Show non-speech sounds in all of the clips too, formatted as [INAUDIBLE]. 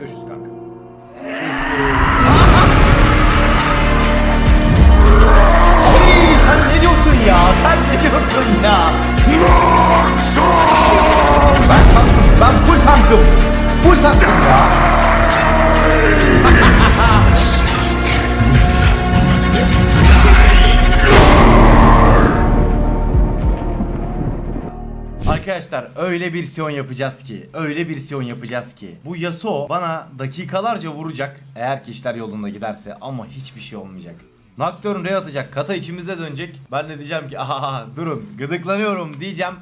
Görüşürüz kanka. Öyle bir Sion yapacağız ki, öyle bir Sion yapacağız ki. Bu Yasuo bana dakikalarca vuracak eğer ki işler yolunda giderse ama hiçbir şey olmayacak. Nocturne Ray atacak, kata içimize dönecek. Ben de diyeceğim ki aha durun gıdıklanıyorum diyeceğim.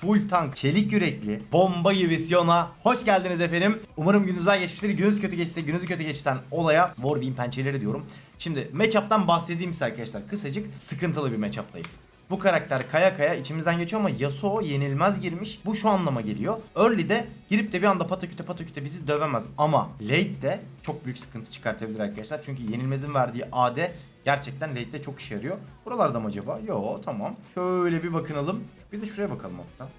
Full tank, çelik yürekli, bomba gibi Sion'a hoş geldiniz efendim. Umarım gününüz güzel geçmiştir. Gününüz kötü geçse, gününüzü kötü geçten olaya Warbeam pençeleri diyorum. Şimdi matchup'tan bahsedeyim size arkadaşlar. Kısacık sıkıntılı bir matchup'tayız. Bu karakter kaya kaya içimizden geçiyor ama Yasuo yenilmez girmiş. Bu şu anlama geliyor. Early'de girip de bir anda pataküte pataküte bizi dövemez. Ama late'de çok büyük sıkıntı çıkartabilir arkadaşlar. Çünkü yenilmezin verdiği AD gerçekten late'de çok işe yarıyor. Buralarda mı acaba? Yo tamam. Şöyle bir bakınalım. Bir de şuraya bakalım hatta.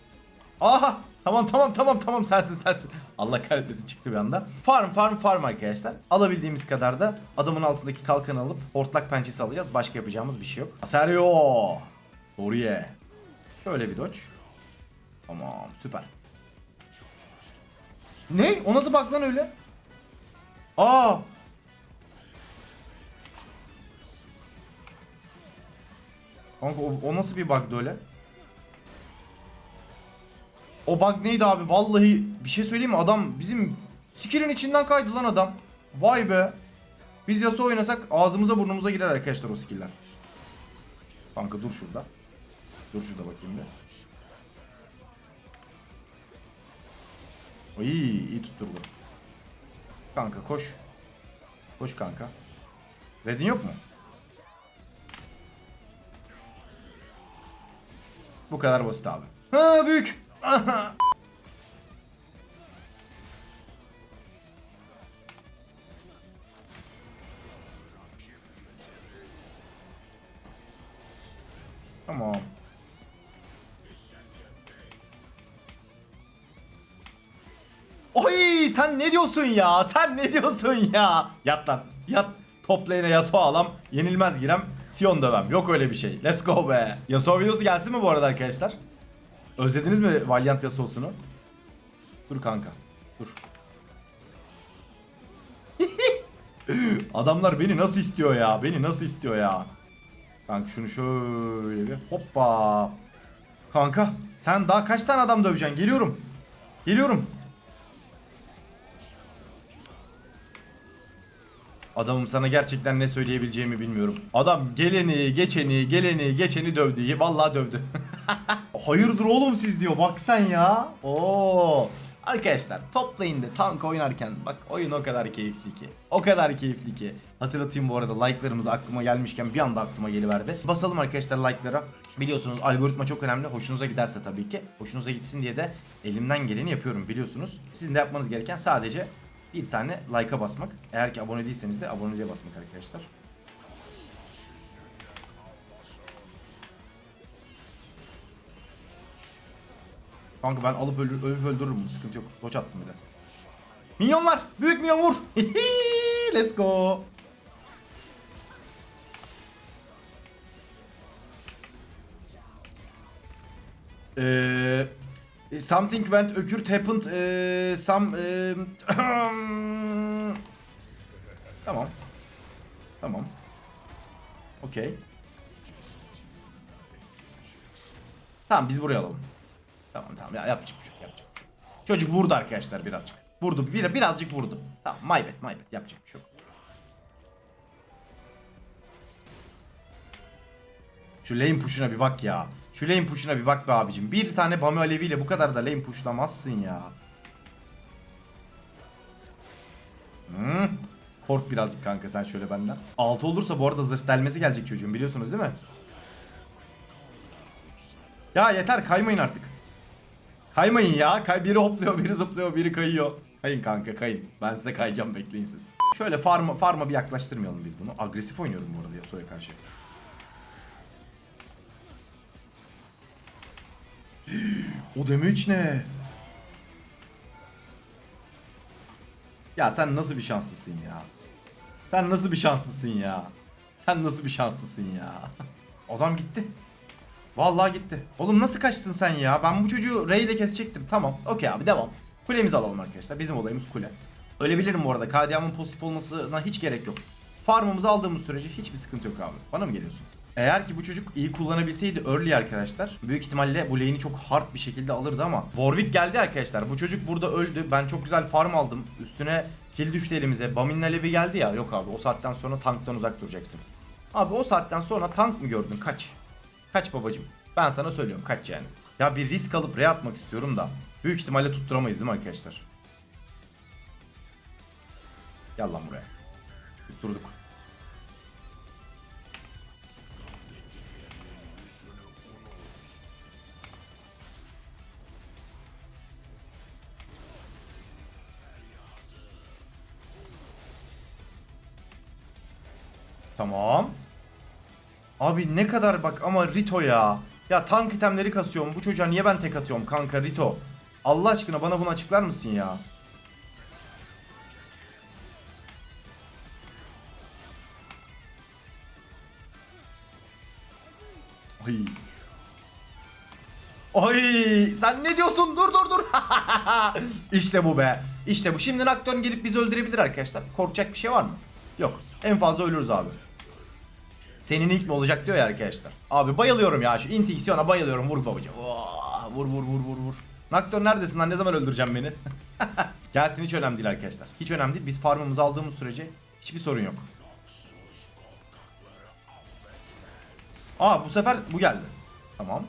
Aha! Tamam tamam tamam tamam sensin sensin. Allah kahretmesin çıktı bir anda. Farm farm farm arkadaşlar. Alabildiğimiz kadar da adamın altındaki kalkanı alıp hortlak pençesi alacağız. Başka yapacağımız bir şey yok. Aserio! Soruye. Şöyle bir dodge. Tamam süper. Ne? O nasıl bak lan öyle? Aa! Kanka o, o nasıl bir bug'dı öyle? O bug neydi abi? Vallahi bir şey söyleyeyim mi? Adam bizim skill'in içinden kaydı lan adam. Vay be. Biz Yasuo oynasak ağzımıza burnumuza girer arkadaşlar o skill'ler. Kanka dur şurada. Dur şurada bakayım bir. Ay iyi tutturdu. Kanka koş. Koş kanka. Red'in yok mu? Bu kadar basit abi. Ha büyük. Ne diyorsun ya? Sen ne diyorsun ya? Yat lan. Yat. Top lane'e Yasuo alam. Yenilmez girem. Sion dövem. Yok öyle bir şey. Let's go be. Yasuo videosu gelsin mi bu arada arkadaşlar? Özlediniz mi Valiant Yasuo'sunu? Dur kanka. Dur. [LAUGHS] Adamlar beni nasıl istiyor ya? Beni nasıl istiyor ya? Kanka şunu şöyle bir hoppa. Kanka sen daha kaç tane adam döveceksin? Geliyorum. Geliyorum. Adamım sana gerçekten ne söyleyebileceğimi bilmiyorum. Adam geleni, geçeni, geleni, geçeni dövdü. Vallahi dövdü. [LAUGHS] Hayırdır oğlum siz diyor. Bak sen ya. Oo. Arkadaşlar toplayın da tank oynarken bak oyun o kadar keyifli ki. O kadar keyifli ki. Hatırlatayım bu arada like'larımız aklıma gelmişken bir anda aklıma geliverdi. Basalım arkadaşlar like'lara. Biliyorsunuz algoritma çok önemli. Hoşunuza giderse tabii ki. Hoşunuza gitsin diye de elimden geleni yapıyorum biliyorsunuz. Sizin de yapmanız gereken sadece bir tane like'a basmak. Eğer ki abone değilseniz de aboneliğe basmak arkadaşlar. Kanka ben alıp öldür ölüp öldürürüm bunu sıkıntı yok. Doç attım bir de. Minyonlar! Büyük minyon vur! [LAUGHS] Let's go! Eee... Something went occurred happened eee, some eee, [CLEARS THROAT] Tamam. Tamam. Okey. Tamam biz buraya alalım. Tamam tamam ya yapacak bir şey yapacak şey. Çocuk vurdu arkadaşlar birazcık. Vurdu bir, birazcık vurdu. Tamam my bad my bad yapacak bir şey yok. Şu lane push'una bir bak ya. Şu lane push'una bir bak be abicim. Bir tane Bami Alevi ile bu kadar da lane push'lamazsın ya. Hmm. Kork birazcık kanka sen şöyle benden. 6 olursa bu arada zırh delmesi gelecek çocuğun biliyorsunuz değil mi? Ya yeter kaymayın artık. Kaymayın ya. Kay biri hopluyor, biri zıplıyor, biri kayıyor. Kayın kanka kayın. Ben size kayacağım bekleyin siz. Şöyle farma, farma bir yaklaştırmayalım biz bunu. Agresif oynuyorum bu arada Yasuo'ya karşı. [GASPS] o damage ne? Ya sen nasıl bir şanslısın ya? Sen nasıl bir şanslısın ya? Sen nasıl bir şanslısın ya? [LAUGHS] Adam gitti. Vallahi gitti. Oğlum nasıl kaçtın sen ya? Ben bu çocuğu Ray ile kesecektim. Tamam. Okey abi devam. Kulemizi alalım arkadaşlar. Bizim olayımız kule. Ölebilirim bu arada. KDA'mın pozitif olmasına hiç gerek yok. Farmımızı aldığımız sürece hiçbir sıkıntı yok abi. Bana mı geliyorsun? Eğer ki bu çocuk iyi kullanabilseydi early arkadaşlar büyük ihtimalle bu lane'i çok hard bir şekilde alırdı ama Warwick geldi arkadaşlar. Bu çocuk burada öldü. Ben çok güzel farm aldım. Üstüne kill düştü elimize. Bamin'in alevi geldi ya. Yok abi o saatten sonra tanktan uzak duracaksın. Abi o saatten sonra tank mı gördün? Kaç. Kaç babacım. Ben sana söylüyorum kaç yani. Ya bir risk alıp re atmak istiyorum da büyük ihtimalle tutturamayız değil mi arkadaşlar? Gel lan buraya. Tutturduk. Tamam. Abi ne kadar bak ama Rito ya. Ya tank itemleri kasıyorum. Bu çocuğa niye ben tek atıyorum kanka Rito? Allah aşkına bana bunu açıklar mısın ya? Ay. Ay sen ne diyorsun? Dur dur dur. [LAUGHS] işte bu be. İşte bu. Şimdi Nocturne gelip bizi öldürebilir arkadaşlar. Korkacak bir şey var mı? Yok. En fazla ölürüz abi. Senin ilk mi olacak diyor ya arkadaşlar. Abi bayılıyorum ya şu intiksiyona bayılıyorum. Vur babacığım. Oh, vur vur vur vur vur. Nocturne neredesin lan? Ne zaman öldüreceğim beni? [LAUGHS] Gelsin hiç önemli değil arkadaşlar. Hiç önemli değil. Biz farmımızı aldığımız sürece hiçbir sorun yok. Aa bu sefer bu geldi. Tamam.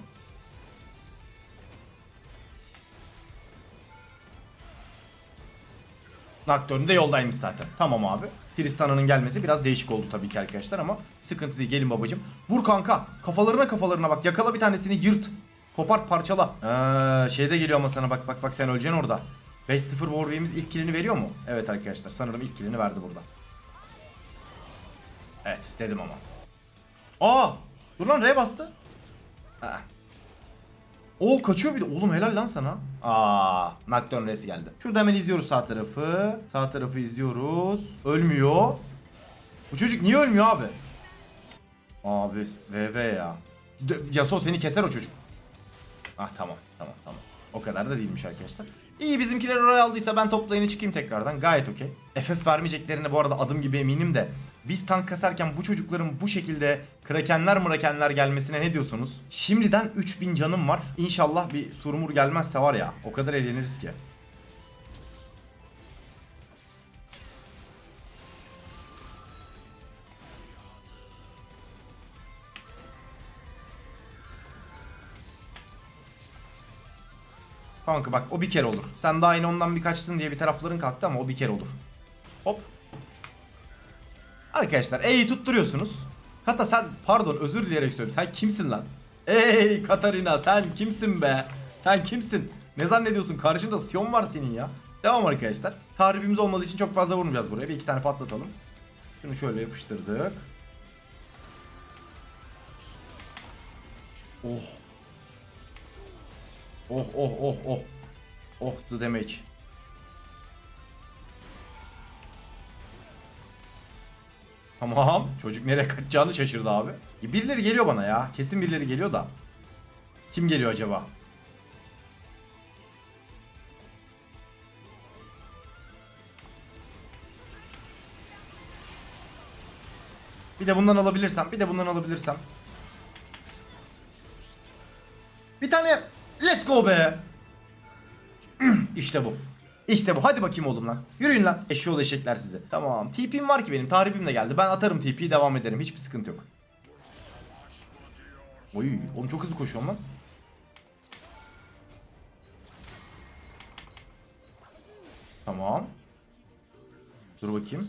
Nocturne de yoldaymış zaten. Tamam abi. Tristana'nın gelmesi biraz değişik oldu tabii ki arkadaşlar ama sıkıntı değil. Gelin babacım. Vur kanka. Kafalarına kafalarına bak. Yakala bir tanesini yırt. Kopart parçala. Ee, şey de geliyor ama sana bak bak bak sen öleceksin orada. 5-0 Warwick'imiz ilk killini veriyor mu? Evet arkadaşlar sanırım ilk killini verdi burada. Evet dedim ama. Aa! Dur lan R bastı. Ha. Oo kaçıyor bir de. Oğlum helal lan sana. Aa, Nocturne R'si geldi. Şurada hemen izliyoruz sağ tarafı. Sağ tarafı izliyoruz. Ölmüyor. Bu çocuk niye ölmüyor abi? Abi VV ya. Yasuo seni keser o çocuk. Ah tamam tamam tamam. O kadar da değilmiş arkadaşlar. İyi bizimkiler oraya aldıysa ben top lane'e çıkayım tekrardan. Gayet okey. FF vermeyeceklerine bu arada adım gibi eminim de. Biz tank kasarken bu çocukların bu şekilde krakenler mırakenler gelmesine ne diyorsunuz? Şimdiden 3000 canım var. İnşallah bir surmur gelmezse var ya o kadar eğleniriz ki. Kanka bak o bir kere olur. Sen daha yine ondan bir kaçtın diye bir tarafların kalktı ama o bir kere olur. Hop. Arkadaşlar E'yi tutturuyorsunuz. Kata sen pardon özür dileyerek söylüyorum. Sen kimsin lan? Ey Katarina sen kimsin be? Sen kimsin? Ne zannediyorsun? Karşında Sion var senin ya. Devam arkadaşlar. Tahribimiz olmadığı için çok fazla vurmayacağız buraya. Bir iki tane patlatalım. Şunu şöyle yapıştırdık. Oh. Oh oh oh oh. Oh the damage. Tamam. Çocuk nereye kaçacağını şaşırdı abi. Birileri geliyor bana ya. Kesin birileri geliyor da. Kim geliyor acaba? Bir de bundan alabilirsem, bir de bundan alabilirsem. Bir tane let's go be. [CLEARS THROAT] işte bu. İşte bu. Hadi bakayım oğlum lan. Yürüyün lan. Eşyol eşekler size. Tamam. TP'm var ki benim. Tahribim de geldi. Ben atarım TP'yi devam ederim. Hiçbir sıkıntı yok. Oy. Oğlum çok hızlı koşuyorum lan. Tamam. Dur bakayım.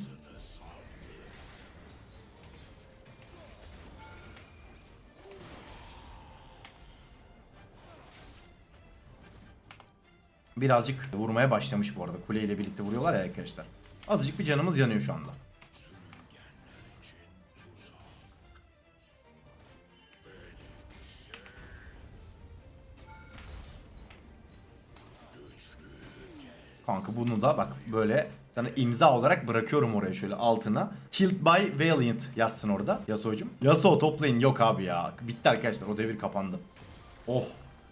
Birazcık vurmaya başlamış bu arada. Kuleyle birlikte vuruyorlar ya arkadaşlar. Azıcık bir canımız yanıyor şu anda. Kanka bunu da bak böyle sana imza olarak bırakıyorum oraya şöyle altına. Killed by Valiant yazsın orada Yasuo'cum. Yasuo toplayın yok abi ya. Bitti arkadaşlar o devir kapandı. Oh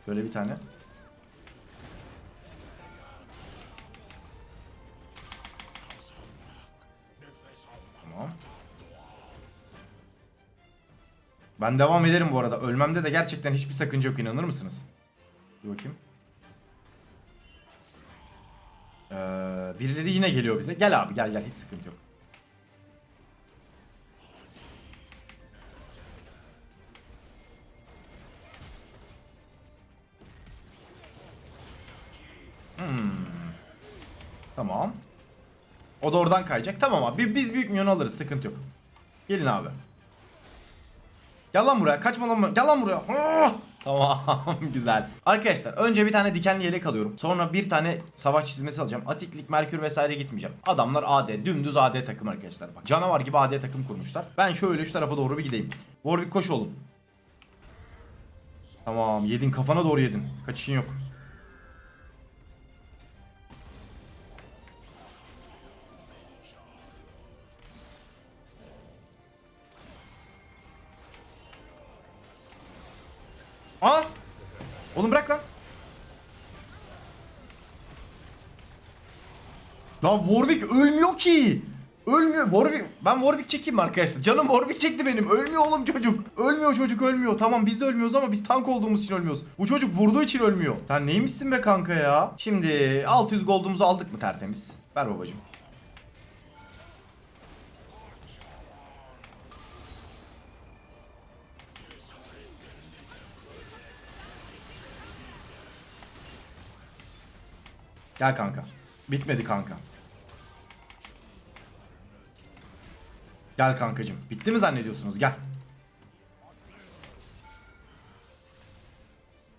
böyle bir tane. Ben devam ederim bu arada. Ölmemde de gerçekten hiçbir sakınca yok inanır mısınız? Bir bakayım. Ee, birileri yine geliyor bize. Gel abi gel gel hiç sıkıntı yok. Hmm. Tamam. O da oradan kayacak. Tamam abi. Biz büyük milyon alırız. Sıkıntı yok. Gelin abi. Gel lan buraya. Kaçma lan. Gel lan buraya. Ah! Tamam [LAUGHS] güzel. Arkadaşlar önce bir tane dikenli yelek alıyorum. Sonra bir tane savaş çizmesi alacağım. Atiklik, Merkür vesaire gitmeyeceğim. Adamlar AD. Dümdüz AD takım arkadaşlar. Bak canavar gibi AD takım kurmuşlar. Ben şöyle şu tarafa doğru bir gideyim. Warwick koş oğlum. Tamam yedin kafana doğru yedin. Kaçışın yok. Aa! Oğlum bırak lan. Lan Warwick ölmüyor ki. Ölmüyor. Warwick ben Warwick çekeyim arkadaşlar? Canım Warwick çekti benim. Ölmüyor oğlum çocuk. Ölmüyor çocuk ölmüyor. Tamam biz de ölmüyoruz ama biz tank olduğumuz için ölmüyoruz. Bu çocuk vurduğu için ölmüyor. Sen neymişsin be kanka ya? Şimdi 600 gold'umuzu aldık mı tertemiz? Ver babacığım. Gel kanka. Bitmedi kanka. Gel kankacım. Bitti mi zannediyorsunuz? Gel.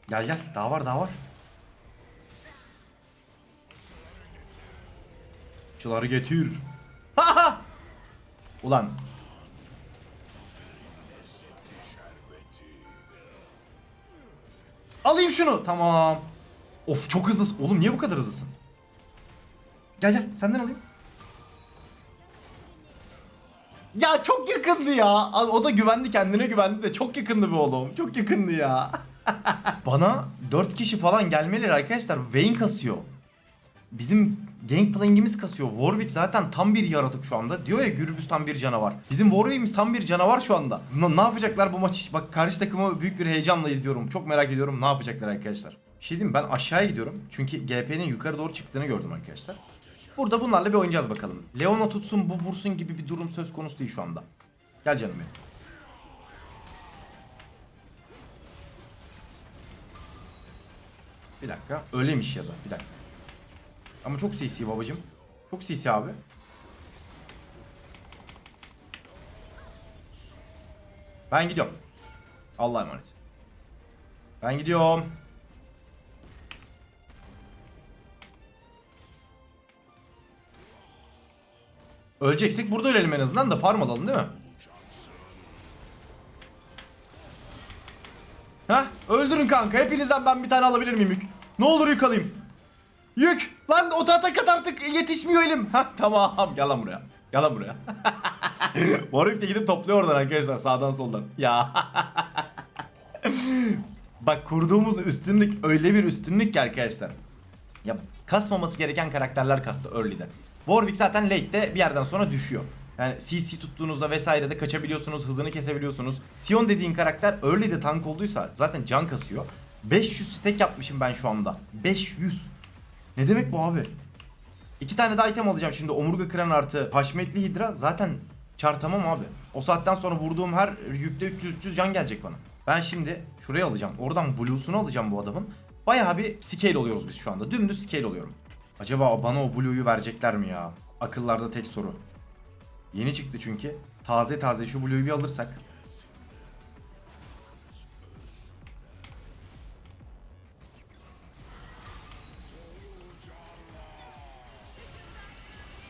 Gel gel. Daha var daha var. Şuları getir. Ha ha! Ulan. Alayım şunu. Tamam. Of çok hızlısın. Oğlum niye bu kadar hızlısın? Gel gel senden alayım. Ya çok yakındı ya. O da güvendi kendine güvendi de çok yakındı be oğlum. Çok yakındı ya. [LAUGHS] Bana 4 kişi falan gelmeleri arkadaşlar Vayne kasıyor. Bizim gangplank'imiz kasıyor. Warwick zaten tam bir yaratık şu anda. Diyor ya Gürbüz tam bir canavar. Bizim Warwick'imiz tam bir canavar şu anda. N- ne yapacaklar bu maç? Bak karşı takımı büyük bir heyecanla izliyorum. Çok merak ediyorum ne yapacaklar arkadaşlar. Bir şey diyeyim ben aşağıya gidiyorum. Çünkü GP'nin yukarı doğru çıktığını gördüm arkadaşlar. Burada bunlarla bir oynayacağız bakalım. Leona tutsun bu vursun gibi bir durum söz konusu değil şu anda. Gel canım benim. Bir dakika. Öyleymiş ya da. Bir dakika. Ama çok CC babacım. Çok CC abi. Ben gidiyorum. Allah'a emanet. Ben gidiyorum. Öleceksek burada ölelim en azından da farm alalım değil mi? Ha? Öldürün kanka. Hepinizden ben bir tane alabilir miyim yük? Ne olur yük alayım. Yük! Lan o tahta kat artık yetişmiyor elim. Ha tamam. Gel lan buraya. Gel lan buraya. [LAUGHS] Warwick de gidip topluyor oradan arkadaşlar sağdan soldan. Ya. [LAUGHS] Bak kurduğumuz üstünlük öyle bir üstünlük ki arkadaşlar. Ya kasmaması gereken karakterler kastı early'de. Warwick zaten late'de bir yerden sonra düşüyor. Yani CC tuttuğunuzda vesairede kaçabiliyorsunuz, hızını kesebiliyorsunuz. Sion dediğin karakter early'de tank olduysa zaten can kasıyor. 500 stack yapmışım ben şu anda. 500. Ne demek bu abi? İki tane daha item alacağım şimdi. Omurga kıran artı haşmetli hidra. Zaten çar tamam abi. O saatten sonra vurduğum her yükte 300-300 can gelecek bana. Ben şimdi şuraya alacağım. Oradan blue'sunu alacağım bu adamın. Bayağı bir scale oluyoruz biz şu anda. Dümdüz scale oluyorum. Acaba bana o blue'yu verecekler mi ya? Akıllarda tek soru. Yeni çıktı çünkü. Taze taze şu blue'yu bir alırsak.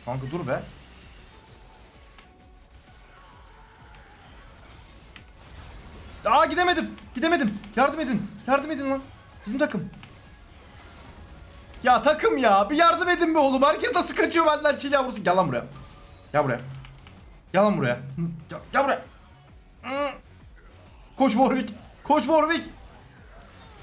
Kanka dur be. Aa gidemedim. Gidemedim. Yardım edin. Yardım edin lan. Bizim takım. Ya takım ya bir yardım edin be oğlum. Herkes nasıl kaçıyor benden çil yavrusu. Gel lan buraya. Gel buraya. Gel lan buraya. Gel, gel buraya. Koş Warwick. Koş Warwick.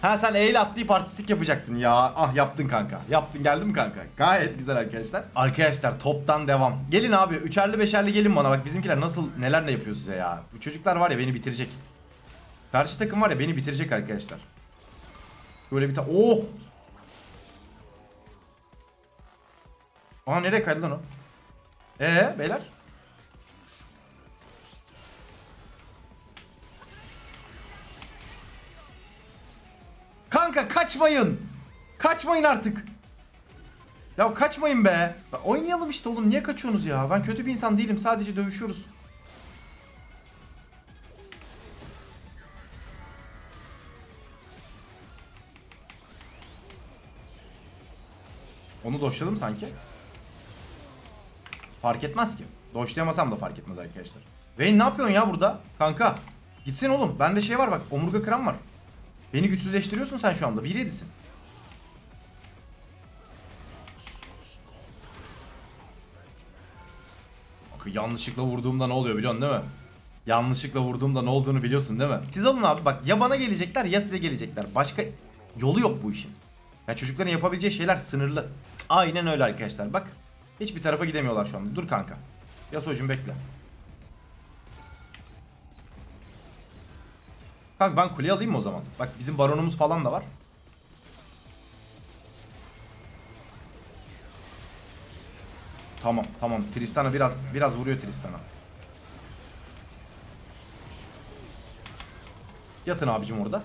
Ha sen eğil atlayıp artistik yapacaktın ya. Ah yaptın kanka. Yaptın geldi mi kanka? Gayet güzel arkadaşlar. Arkadaşlar toptan devam. Gelin abi üçerli beşerli gelin bana bak bizimkiler nasıl neler ne yapıyor size ya. Bu çocuklar var ya beni bitirecek. Karşı takım var ya beni bitirecek arkadaşlar. Böyle bir ta... Oh! Aa nereye kaydı lan o? Ee beyler? Kanka kaçmayın. Kaçmayın artık. Ya kaçmayın be. Ya Oynayalım işte oğlum. Niye kaçıyorsunuz ya? Ben kötü bir insan değilim. Sadece dövüşüyoruz. Onu doşladım sanki. Fark etmez ki. Doşlayamasam da fark etmez arkadaşlar. Vayne ne yapıyorsun ya burada? Kanka. Gitsin oğlum. Bende şey var bak. Omurga kıran var. Beni güçsüzleştiriyorsun sen şu anda. Bir yedisin. Bak yanlışlıkla vurduğumda ne oluyor biliyorsun değil mi? Yanlışlıkla vurduğumda ne olduğunu biliyorsun değil mi? Siz alın abi bak ya bana gelecekler ya size gelecekler. Başka yolu yok bu işin. Ya çocukların yapabileceği şeyler sınırlı. Aynen öyle arkadaşlar bak. Hiçbir tarafa gidemiyorlar şu anda. Dur kanka. Yasuo'cum bekle. Kanka ben kuleyi alayım mı o zaman? Bak bizim baronumuz falan da var. Tamam tamam Tristan'a biraz biraz vuruyor Tristan'a. Yatın abicim orada.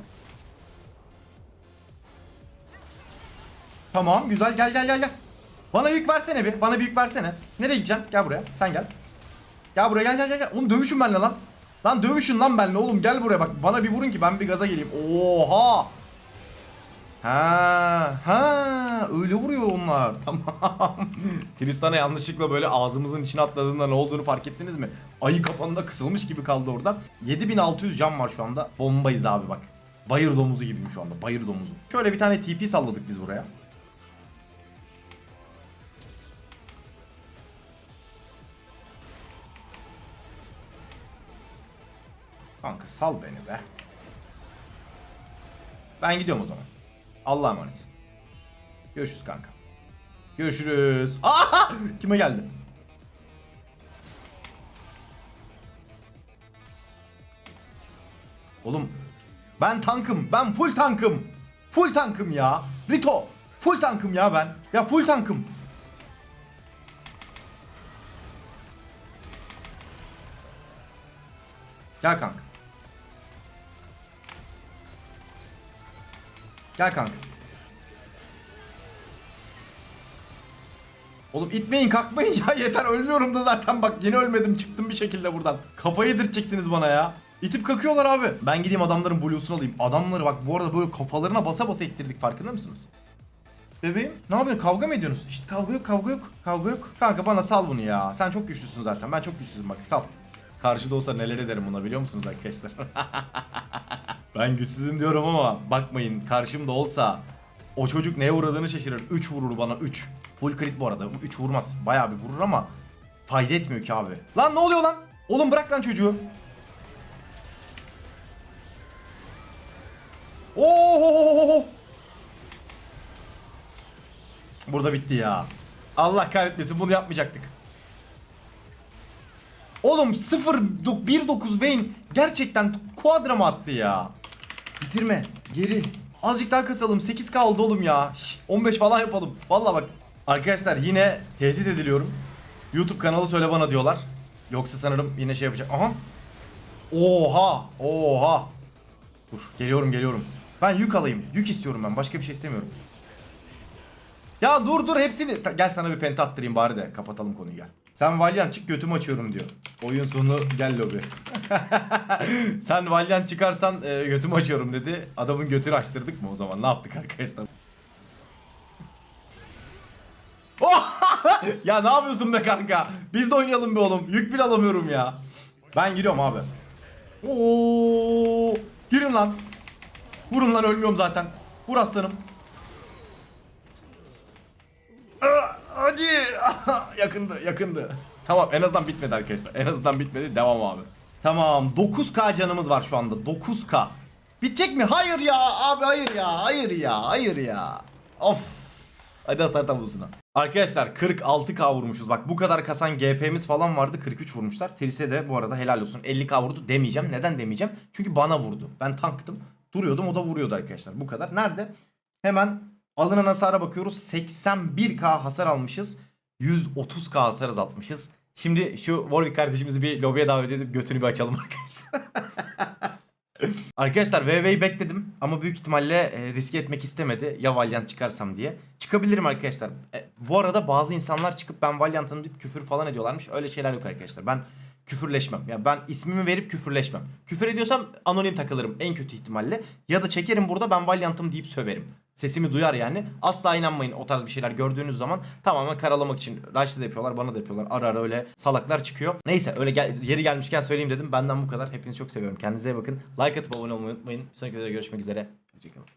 Tamam güzel gel gel gel gel. Bana yük versene bir. Bana bir yük versene. Nereye gideceksin? Gel buraya. Sen gel. Gel buraya gel gel gel. gel. Oğlum dövüşün benimle lan. Lan dövüşün lan benimle oğlum gel buraya bak. Bana bir vurun ki ben bir gaza geleyim. Oha. Ha, ha, öyle vuruyor onlar. [LAUGHS] Tamam. Tristan'a yanlışlıkla böyle ağzımızın içine atladığında ne olduğunu fark ettiniz mi? Ayı kapanında kısılmış gibi kaldı orada. 7600 can var şu anda. Bombayız abi bak. Bayır domuzu gibiyim şu anda. Bayır domuzu. Şöyle bir tane TP salladık biz buraya. Kanka sal beni be. Ben gidiyorum o zaman. Allah'a emanet. Görüşürüz kanka. Görüşürüz. [LAUGHS] Aha! Kime geldi? Oğlum ben tankım. Ben full tankım. Full tankım ya. Rito. Full tankım ya ben. Ya full tankım. Gel kanka. Gel kanka. Oğlum itmeyin kalkmayın ya [LAUGHS] yeter ölmüyorum da zaten bak yeni ölmedim çıktım bir şekilde buradan. Kafayı yedirteceksiniz bana ya. İtip kakıyorlar abi. Ben gideyim adamların bluesunu alayım. Adamları bak bu arada böyle kafalarına basa basa ittirdik farkında mısınız? Bebeğim ne yapıyorsun kavga mı ediyorsunuz? İşte kavga yok kavga yok kavga yok. Kanka bana sal bunu ya. Sen çok güçlüsün zaten ben çok güçsüzüm bak sal. Karşıda olsa neler ederim buna biliyor musunuz arkadaşlar? [LAUGHS] ben güçsüzüm diyorum ama bakmayın karşımda olsa o çocuk neye uğradığını şaşırır. 3 vurur bana 3. Full crit bu arada. Bu 3 vurmaz. Bayağı bir vurur ama fayda etmiyor ki abi. Lan ne oluyor lan? Oğlum bırak lan çocuğu. Oo! Burada bitti ya. Allah kahretmesin bunu yapmayacaktık. Oğlum 0 1.9 Vayne gerçekten quadra mı attı ya? Bitirme. Geri. Azıcık daha kasalım. 8 kaldı oğlum ya. Şş, 15 falan yapalım. Vallahi bak. Arkadaşlar yine tehdit ediliyorum. YouTube kanalı söyle bana diyorlar. Yoksa sanırım yine şey yapacak. Aha. Oha. Oha. Dur geliyorum geliyorum. Ben yük alayım. Yük istiyorum ben. Başka bir şey istemiyorum. Ya dur dur hepsini. Gel sana bir penta attırayım bari de kapatalım konuyu gel. Sen Valiant çık götümü açıyorum diyor. Oyun sonu gel lobi. [LAUGHS] Sen Valiant çıkarsan e, götümü açıyorum dedi. Adamın götünü açtırdık mı o zaman? Ne yaptık arkadaşlar? [LAUGHS] ya ne yapıyorsun be kanka? Biz de oynayalım be oğlum. Yük bile alamıyorum ya. Ben giriyorum abi. Oo! Girin lan. Vurun lan ölmüyorum zaten. Vur aslanım. Hadi. [LAUGHS] yakındı yakındı. Tamam en azından bitmedi arkadaşlar. En azından bitmedi. Devam abi. Tamam 9k canımız var şu anda. 9k. Bitecek mi? Hayır ya abi hayır ya. Hayır ya. Hayır ya. Of. Hadi hasar tabusuna. Arkadaşlar 46k vurmuşuz. Bak bu kadar kasan GP'miz falan vardı. 43 vurmuşlar. Trise de bu arada helal olsun. 50k vurdu demeyeceğim. Neden demeyeceğim? Çünkü bana vurdu. Ben tanktım. Duruyordum o da vuruyordu arkadaşlar. Bu kadar. Nerede? Hemen alınan hasara bakıyoruz. 81k hasar almışız. 130k hasar azaltmışız. Şimdi şu Warwick kardeşimizi bir lobiye davet edip götünü bir açalım [LAUGHS] arkadaşlar. Arkadaşlar VV'yi bekledim ama büyük ihtimalle e, riske etmek istemedi ya Valiant çıkarsam diye. Çıkabilirim arkadaşlar. E, bu arada bazı insanlar çıkıp ben Valiant'ım deyip küfür falan ediyorlarmış. Öyle şeyler yok arkadaşlar. Ben küfürleşmem. Ya ben ismimi verip küfürleşmem. Küfür ediyorsam anonim takılırım en kötü ihtimalle. Ya da çekerim burada ben Valiant'ım deyip söverim. Sesimi duyar yani. Asla inanmayın o tarz bir şeyler gördüğünüz zaman tamamen karalamak için. Raş'ta da yapıyorlar bana da yapıyorlar. Ara ara öyle salaklar çıkıyor. Neyse öyle gel- yeri gelmişken söyleyeyim dedim. Benden bu kadar. Hepinizi çok seviyorum. Kendinize iyi bakın. Like atıp abone olmayı unutmayın. Bir sonraki videoda görüşmek üzere. Hoşçakalın.